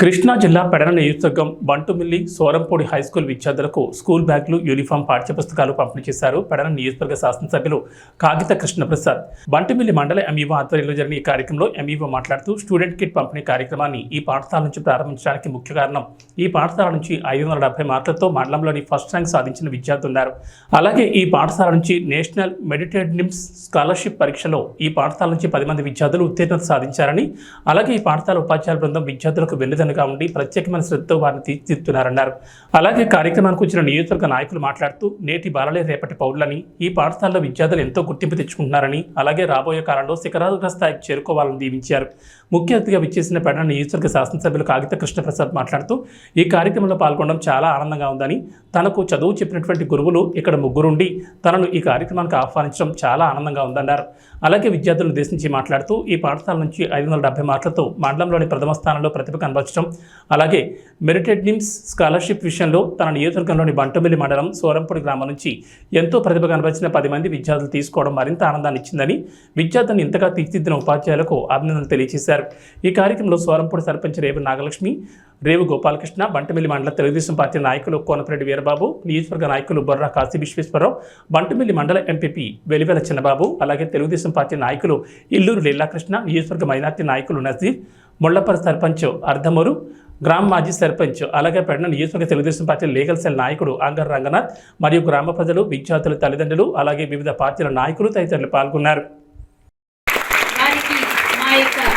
కృష్ణా జిల్లా పెడన నియోజకవర్గం బంటుమిల్లి సోరంపూడి హైస్కూల్ విద్యార్థులకు స్కూల్ బ్యాగులు యూనిఫామ్ పాఠ్యపుస్తకాలు పంపిణీ చేశారు పెడన నియోజకవర్గ శాసనసభ్యులు కాగిత కృష్ణప్రసాద్. బంటుమిల్లి మండల ఎంఈఓ ఆధ్వర్యంలో జరిగిన ఈ కార్యక్రమంలో ఎంఈఓ మాట్లాడుతూ స్టూడెంట్ కిట్ పంపిణీ కార్యక్రమాన్ని ఈ పాఠశాల నుంచి ప్రారంభించడానికి ముఖ్య కారణం. ఈ పాఠశాల నుంచి ఐదు వందల డెబ్బై మార్కులతో మండలంలోని ఫస్ట్ ర్యాంక్ సాధించిన విద్యార్థులు ఉన్నారు. అలాగే ఈ పాఠశాల నుంచి నేషనల్ మెడిటేట్ నిమ్స్ స్కాలర్షిప్ పరీక్షలో ఈ పాఠశాల నుంచి పది మంది విద్యార్థులు ఉత్తీర్ణత సాధించారని అలాగే ఈ పాఠశాల ఉపాధ్యాయుల బృందం విద్యార్థులకు వెన్నుదన్నుగా కాబట్టి ప్రత్యేకమైన శ్రద్ధతో వారిని తీర్చిదిద్దుతున్నారన్నారు. అలాగే కార్యక్రమానికి వచ్చిన నియోజకవర్గ నాయకులు మాట్లాడుతూ నేటి బాలలే రేపటి పౌరులని ఈ పాఠశాలలో విద్యార్థులు ఎంతో గుర్తింపు తెచ్చుకుంటున్నారని అలాగే రాబోయే కాలంలో శిఖరాగ్ర స్థాయికి చేరుకోవాలని దీవించారు. ముఖ్య అతిథిగా విచ్చేసిన పెడన నియోజకవర్గ శాసనసభ్యులు కాగిత కృష్ణప్రసాద్ మాట్లాడుతూ ఈ కార్యక్రమంలో పాల్గొనడం చాలా ఆనందంగా ఉందని తనకు చదువు చెప్పినటువంటి గురువులు ఇక్కడ ముగ్గురుండి తనను ఈ కార్యక్రమానికి ఆహ్వానించడం చాలా ఆనందంగా ఉందన్నారు. అలాగే విద్యార్థులను ఉద్దేశించి మాట్లాడుతూ ఈ పాఠశాల నుంచి ఐదు వందల డెబ్బై మార్కులతో మండలంలోని ప్రథమ స్థానంలో ప్రతిభ కనబరచడం అలాగే మెరిటెడ్ నిమ్స్ స్కాలర్షిప్ విషయంలో తన నియోజకవర్గంలోని బంటమిల్లి మండలం సోరంపూడి గ్రామం నుంచి ఎంతో ప్రతిభ కనబరిచిన పది మంది విద్యార్థులు తీసుకోవడం మరింత ఆనందాన్ని ఇచ్చిందని విద్యార్థులను ఇంతగా తీర్చిదిద్దిన ఉపాధ్యాయులకు అభినందనలు తెలియజేశారు. ఈ కార్యక్రమంలో సోరంపూడి సర్పంచ్ రేవు నాగలక్ష్మి రేవు గోపాలకృష్ణ బంటమిల్లి మండల తెలుగుదేశం పార్టీ నాయకులు కోనపరెడ్డి వీరబాబు నియోజకవర్గ నాయకులు బొర్రా కాశీ విశ్వేశ్వరరావు బంటమిల్లి మండల ఎంపీపీ వెలివెల చిన్నబాబు అలాగే తెలుగుదేశం పార్టీ నాయకులు ఇల్లూరు లీలాకృష్ణ నియోజకవర్గ మైనార్టీ నాయకులు నజీర్ ముళ్ళపర సర్పంచ్ అర్ధమూరు గ్రామ మాజీ సర్పంచ్ అలాగే పెడన నియోజకవర్గ తెలుగుదేశం పార్టీ లీగల్ సెల్ నాయకుడు అంగర్ రంగనాథ్ మరియు గ్రామ ప్రజలు విద్యార్థుల తల్లిదండ్రులు అలాగే వివిధ పార్టీల నాయకులు తదితరులు పాల్గొన్నారు.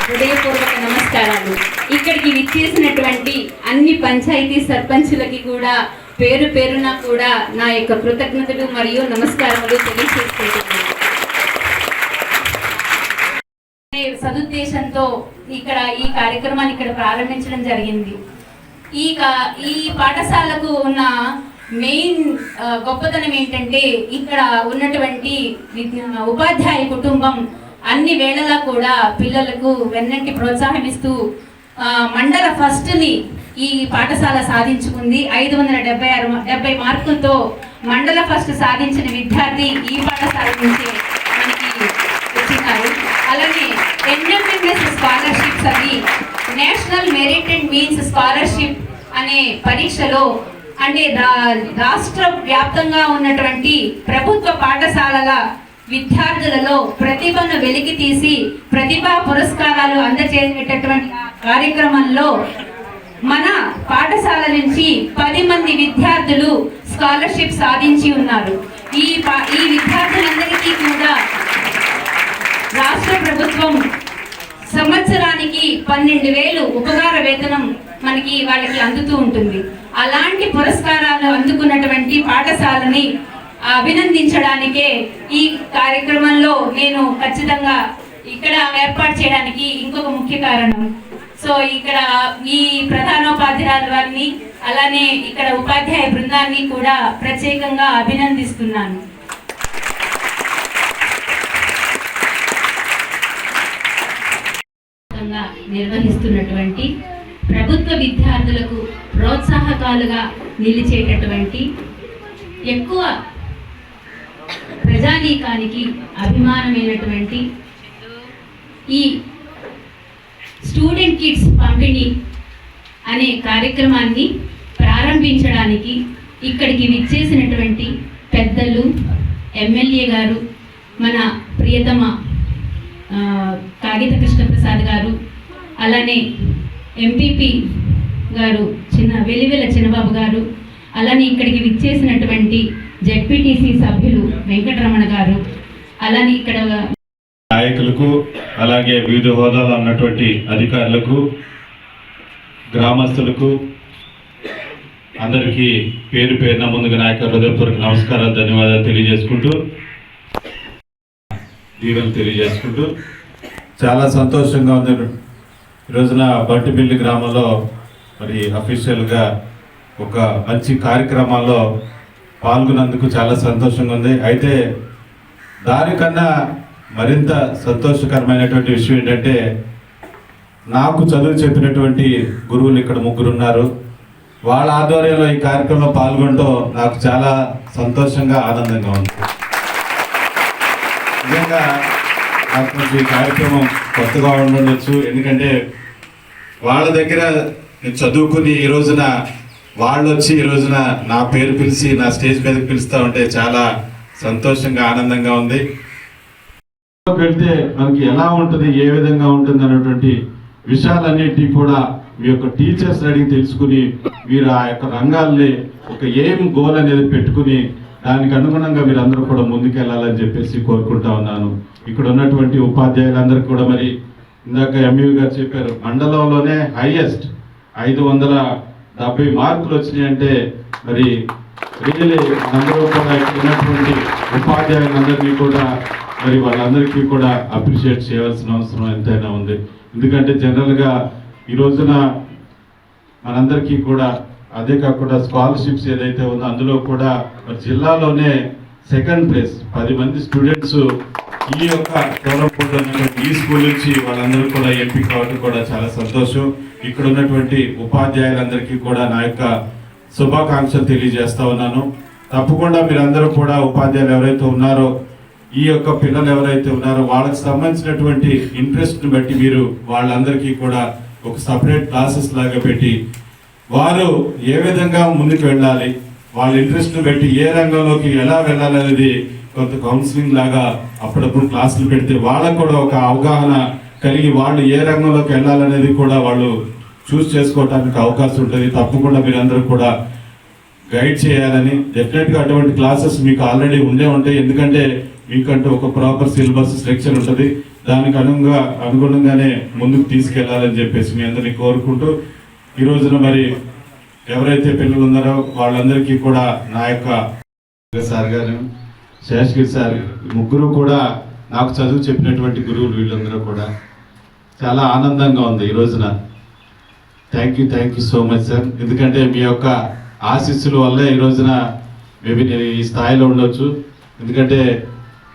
హృదయపూర్వక నమస్కారాలు. ఇక్కడికి విచ్చేసినటువంటి అన్ని పంచాయతీ సర్పంచులకి కూడా పేరు పేరున కూడా నా యొక్క కృతజ్ఞతలు మరియు నమస్కారములు తెలియజేసుకుంటున్నాను. సదుద్దేశంతో ఇక్కడ ఈ కార్యక్రమాన్ని ఇక్కడ ప్రారంభించడం జరిగింది. ఈ ఈ పాఠశాలకు ఉన్న మెయిన్ గొప్పతనం ఏంటంటే ఇక్కడ ఉన్నటువంటి ఉపాధ్యాయ కుటుంబం అన్ని వేళలా కూడా పిల్లలకు వెన్నంటి ప్రోత్సాహం ఇస్తూ మండల ఫస్ట్ని ఈ పాఠశాల సాధించుకుంది. ఐదు వందల డెబ్బై ఆరు డెబ్బై మార్కులతో మండల ఫస్ట్ సాధించిన విద్యార్థి ఈ పాఠశాల నుంచి మనకి వచ్చినారు. అలాగే ఎన్ఎంఎంఎస్ స్కాలర్షిప్స్ అవి national merit and means scholarship అనే పరీక్షలో అంటే రా- రాష్ట్ర వ్యాప్తంగా ఉన్నటువంటి ప్రభుత్వ పాఠశాలల విద్యార్థులలో ప్రతిభను వెలికి తీసి ప్రతిభా పురస్కారాలు అందజేసేటటువంటి కార్యక్రమంలో మన పాఠశాల నుంచి పది మంది విద్యార్థులు స్కాలర్షిప్ సాధించి ఉన్నారు. ఈ ఈ విద్యార్థులందరికీ కూడా రాష్ట్ర ప్రభుత్వం సంవత్సరానికి పన్నెండు వేలు ఉపకార వేతనం మనకి వాళ్ళకి అందుతూ ఉంటుంది. అలాంటి పురస్కారాలు అందుకున్నటువంటి పాఠశాలని అభినందించడానికే ఈ కార్యక్రమంలో నేను ఖచ్చితంగా ఇక్కడ ఏర్పాటు చేయడానికి ఇంకొక ముఖ్య కారణం. సో ఇక్కడ ఈ ప్రధానోపాధ్యాయుల వారిని అలానే ఇక్కడ ఉపాధ్యాయ బృందాన్ని కూడా ప్రత్యేకంగా అభినందిస్తున్నాను. నిర్వహిస్తున్నటువంటి ప్రభుత్వ విద్యార్థులకు ప్రోత్సాహకాలుగా నిలిచేటటువంటి ఎక్కువ ప్రజానీకానికి అభిమానమైనటువంటి ఈ స్టూడెంట్ కిడ్స్ పంపిణీ అనే కార్యక్రమాన్ని ప్రారంభించడానికి ఇక్కడికి విచ్చేసినటువంటి పెద్దలు ఎమ్మెల్యే గారు మన ప్రియతమ కాగిత కృష్ణప్రసాద్ గారు అలానే ఎంపీపీ గారు చిన్న వెలివెల చిన్నబాబు గారు అలానే ఇక్కడికి విచ్చేసినటువంటి జెడ్పీటీసీ సభ్యులు వెంకటరమణ గారు. అలానే ఇక్కడ నాయకులకు అలాగే వివిధ హోదాలో ఉన్నటువంటి అధికారులకు గ్రామస్తులకు అందరికీ పేరు పేరున ముందుగా నాయక హృదయపూర్వక నమస్కారాలు ధన్యవాదాలు తెలియజేసుకుంటూ దీవెలు తెలియజేసుకుంటూ. చాలా సంతోషంగా ఉంది. ఈ రోజున గ్రామంలో మరి అఫీషియల్గా ఒక మంచి కార్యక్రమాల్లో పాల్గొన్నందుకు చాలా సంతోషంగా ఉంది. అయితే దానికన్నా మరింత సంతోషకరమైనటువంటి విషయం ఏంటంటే నాకు చదువు చెప్పినటువంటి గురువులు ఇక్కడ ముగ్గురు ఉన్నారు వాళ్ళ ఆధ్వర్యంలో ఈ కార్యక్రమంలో పాల్గొనడం నాకు చాలా సంతోషంగా ఆనందంగా ఉంది. నిజంగా నాకు ఈ కార్యక్రమం కొత్తగా ఉండొచ్చు. ఎందుకంటే వాళ్ళ దగ్గర నేను చదువుకుని ఈ రోజున వాళ్ళు వచ్చి ఈ రోజున నా పేరు పిలిచి నా స్టేజ్ మీదకి పిలుస్తూ ఉంటే చాలా సంతోషంగా ఆనందంగా ఉంది. వెళ్తే మనకి ఎలా ఉంటుంది ఏ విధంగా ఉంటుంది అనేటువంటి విషయాలన్నిటి కూడా మీ యొక్క టీచర్స్ అడిగి తెలుసుకుని మీరు ఆ యొక్క రంగాల్ని ఒక ఏం గోల్ అనేది పెట్టుకుని దానికి అనుగుణంగా మీరు అందరూ కూడా ముందుకెళ్ళాలని చెప్పేసి కోరుకుంటా ఉన్నాను. ఇక్కడ ఉన్నటువంటి ఉపాధ్యాయులందరికీ కూడా మరి ఇందాక ఎంయూ గారు చెప్పారు మండలంలోనే హైయెస్ట్ ఐదు వందల డెబ్బై మార్కులు వచ్చినాయంటే మరి రియలీ అందరూ కూడా ఉన్నటువంటి ఉపాధ్యాయులందరినీ కూడా మరి వాళ్ళందరికీ కూడా అప్రిషియేట్ చేయాల్సిన అవసరం ఎంతైనా ఉంది. ఎందుకంటే జనరల్గా ఈ రోజున మనందరికీ కూడా అదే కాకుండా స్కాలర్షిప్స్ ఏదైతే ఉందో అందులో కూడా మరి జిల్లాలోనే సెకండ్ ప్లేస్. పది మంది స్టూడెంట్స్ ఈ యొక్క గౌరవపూర్ణ ఈ స్కూల్ నుంచి వాళ్ళందరూ కూడా ఎంపిక కావడం కూడా చాలా సంతోషం. ఇక్కడ ఉన్నటువంటి ఉపాధ్యాయులందరికీ కూడా నా యొక్క శుభాకాంక్షలు తెలియజేస్తా ఉన్నాను. తప్పకుండా మీరందరూ కూడా ఉపాధ్యాయులు ఎవరైతే ఉన్నారో ఈ యొక్క పిల్లలు ఎవరైతే ఉన్నారో వాళ్ళకి సంబంధించినటువంటి ఇంట్రెస్ట్ని బట్టి మీరు వాళ్ళందరికీ కూడా ఒక సపరేట్ క్లాసెస్ లాగా పెట్టి వారు ఏ విధంగా ముందుకు వెళ్ళాలి వాళ్ళ ఇంట్రెస్ట్ను బట్టి ఏ రంగంలోకి ఎలా వెళ్ళాలనేది కొంత కౌన్సిలింగ్ లాగా అప్పుడప్పుడు క్లాసులు పెడితే వాళ్ళకు కూడా ఒక అవగాహన కలిగి వాళ్ళు ఏ రంగంలోకి వెళ్ళాలనేది కూడా వాళ్ళు చూస్ చేసుకోవడానికి అవకాశం ఉంటుంది. తప్పకుండా మీరందరూ కూడా గైడ్ చేయాలని. డెఫినెట్గా అటువంటి క్లాసెస్ మీకు ఆల్రెడీ ఉండే ఉంటాయి. ఎందుకంటే మీకంటూ ఒక ప్రాపర్ సిలబస్ స్ట్రక్చర్ ఉంటుంది. దానికి అనుగుణంగా అనుగుణంగానే ముందుకు తీసుకెళ్ళాలని చెప్పేసి మీ అందరినీ కోరుకుంటూ ఈ రోజున మరి ఎవరైతే పిల్లలు ఉన్నారో వాళ్ళందరికీ కూడా నా యొక్క సార్ గారు శేషగిరి సార్ ముగ్గురు కూడా నాకు చదువు చెప్పినటువంటి గురువులు వీళ్ళందరూ కూడా. చాలా ఆనందంగా ఉంది ఈ రోజున. Thank you thank you so much sir ఎందుకంటే మీ యొక్క ఆశీస్సుల వల్లే ఈ రోజున మేబీ నేను ఈ స్థాయిలో ఉండొచ్చు. ఎందుకంటే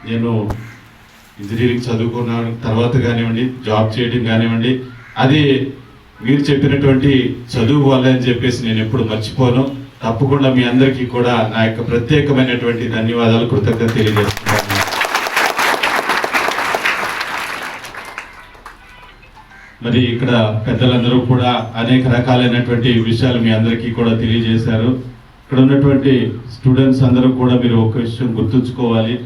నేను ఇంజనీరింగ్ చదువుకున్న తర్వాత కానివ్వండి జాబ్ చేయడం కానివ్వండి అది మీరు చెప్పినటువంటి చదువు వల్ల అని చెప్పేసి నేను ఎప్పుడు మర్చిపోను. తప్పకుండా మీ అందరికీ కూడా నా యొక్క ప్రత్యేకమైనటువంటి ధన్యవాదాలు కృతజ్ఞత తెలియజేస్తున్నాను. మరి ఇక్కడ పెద్దలందరూ కూడా అనేక రకాలైనటువంటి విషయాలు మీ అందరికీ కూడా తెలియజేశారు. ఇక్కడ ఉన్నటువంటి స్టూడెంట్స్ అందరూ కూడా మీరు ఒక విషయం గుర్తుంచుకోవాలి.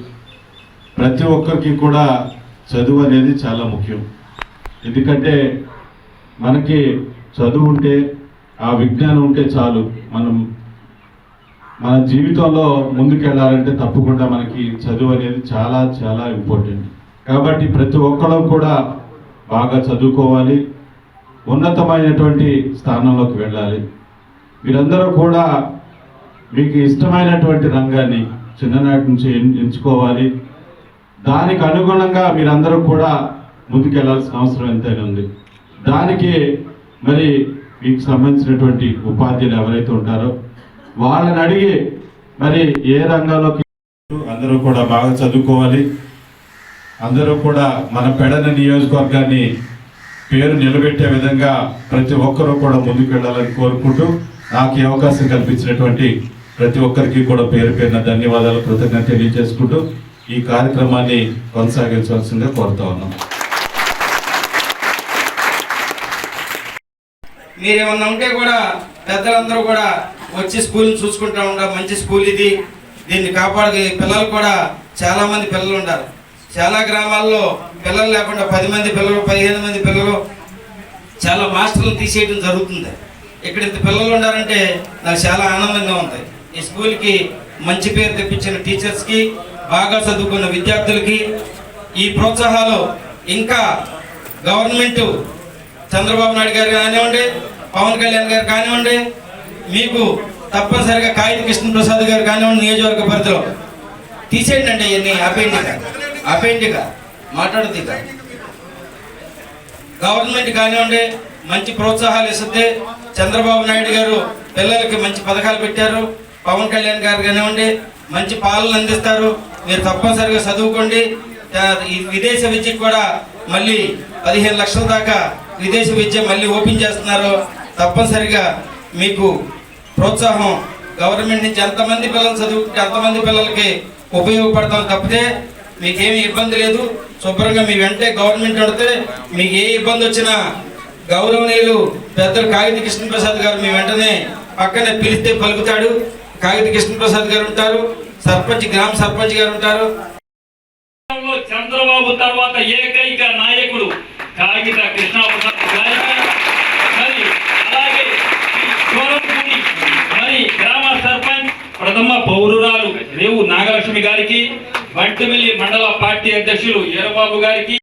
ప్రతి ఒక్కరికి కూడా చదువు అనేది చాలా ముఖ్యం. ఎందుకంటే మనకి చదువు ఉంటే ఆ విజ్ఞానం ఉంటే చాలు. మనం మన జీవితంలో ముందుకెళ్ళాలంటే తప్పకుండా మనకి చదువు అనేది చాలా చాలా ఇంపార్టెంట్ కాబట్టి ప్రతి ఒక్కరూ కూడా బాగా చదువుకోవాలి. ఉన్నతమైనటువంటి స్థానంలోకి వెళ్ళాలి. మీరందరూ కూడా మీకు ఇష్టమైనటువంటి రంగాన్ని చిన్ననాటి నుంచి ఎంచుకోవాలి. దానికి అనుగుణంగా మీరందరూ కూడా ముందుకెళ్ళాల్సిన అవసరం ఎంతైనా ఉంది. దానికి మరి మీకు సంబంధించినటువంటి ఉపాధ్యాయులు ఎవరైతే ఉంటారో వాళ్ళని అడిగి మరి ఏ రంగంలోకి అందరూ కూడా బాగా చదువుకోవాలి. అందరూ కూడా మన పెడన నియోజకవర్గాన్ని పేరు నిలబెట్టే విధంగా ప్రతి ఒక్కరూ కూడా ముందుకు వెళ్ళాలని కోరుకుంటూ నాకు ఈ అవకాశం కల్పించినటువంటి ప్రతి ఒక్కరికి కూడా పేరు పేరున ధన్యవాదాలు కృతజ్ఞత తెలియజేసుకుంటూ ఈ కార్యక్రమాన్ని కొనసాగించవలసిందిగా కోరుతా ఉన్నాం. మీరేమన్నా ఉంటే కూడా పెద్దలందరూ కూడా వచ్చి స్కూల్ని చూసుకుంటా ఉండాలి మంచి స్కూల్ ఇది. దీన్ని కాపాడే పిల్లలు కూడా చాలా మంది పిల్లలు ఉన్నారు చాలా గ్రామాల్లో పిల్లలు లేకుండా పది మంది పిల్లలు పదిహేను మంది పిల్లలు చాలా మాస్టర్లు తీసేయడం జరుగుతుంది. ఇక్కడ ఇంత పిల్లలు ఉన్నారంటే నాకు చాలా ఆనందంగా ఉంది. ఈ స్కూల్కి మంచి పేరు తెప్పించిన టీచర్స్కి బాగా చదువుకున్న విద్యార్థులకి ఈ ప్రోత్సాహాలు ఇంకా గవర్నమెంట్ చంద్రబాబు నాయుడు గారు కానివ్వండి పవన్ కళ్యాణ్ గారు కానివ్వండి మీకు తప్పనిసరిగా కాగిత కృష్ణప్రసాద్ గారు కానివ్వండి నియోజకవర్గ పరిధిలో తీసేయండి అండి ఇవన్నీ. అపెండిక. అపెండిక. ఆపేయండి గవర్నమెంట్ కానివ్వండి మంచి ప్రోత్సాహాలు ఇస్తుంది. చంద్రబాబు నాయుడు గారు పిల్లలకి మంచి పథకాలు పెట్టారు. పవన్ కళ్యాణ్ గారు కానివ్వండి మంచి పాలన అందిస్తారు. మీరు తప్పనిసరిగా చదువుకోండి. విదేశ విద్యకు కూడా మళ్ళీ పదిహేను లక్షల దాకా విదేశ విద్య మళ్ళీ ఓపెన్ చేస్తున్నారు. తప్పనిసరిగా మీకు ప్రోత్సాహం. గవర్నమెంట్ నుంచి ఎంతమంది పిల్లలు చదువుకుంటే అంతమంది పిల్లలకి ఉపయోగపడతాం తప్పితే మీకేమీ ఇబ్బంది లేదు. శుభ్రంగా మీ వెంటే గవర్నమెంట్ అడితే మీకు ఏ ఇబ్బంది వచ్చినా గౌరవనీయులు పెద్దలు కాగిత కృష్ణప్రసాద్ గారు మీ వెంటనే పక్కనే పిలిస్తే పలుకుతాడు. కాగిత కృష్ణప్రసాద్ గారు ఉంటారు సర్పంచ్ గ్రామ సర్పంచ్ గారు ఉంటారు. చంద్రబాబు తర్వాత ఏకైక నాయకుడు కాగిత కృష్ణప్రసాద్ మరి అలాగే ఈ సోరంపూడి మరి గ్రామ సర్పంచ్ ప్రథమ పౌరురాలు రేవు నాగలక్ష్మి గారికి వంటమిల్లి మండల పార్టీ అధ్యక్షులు ఎర్రబాబు గారికి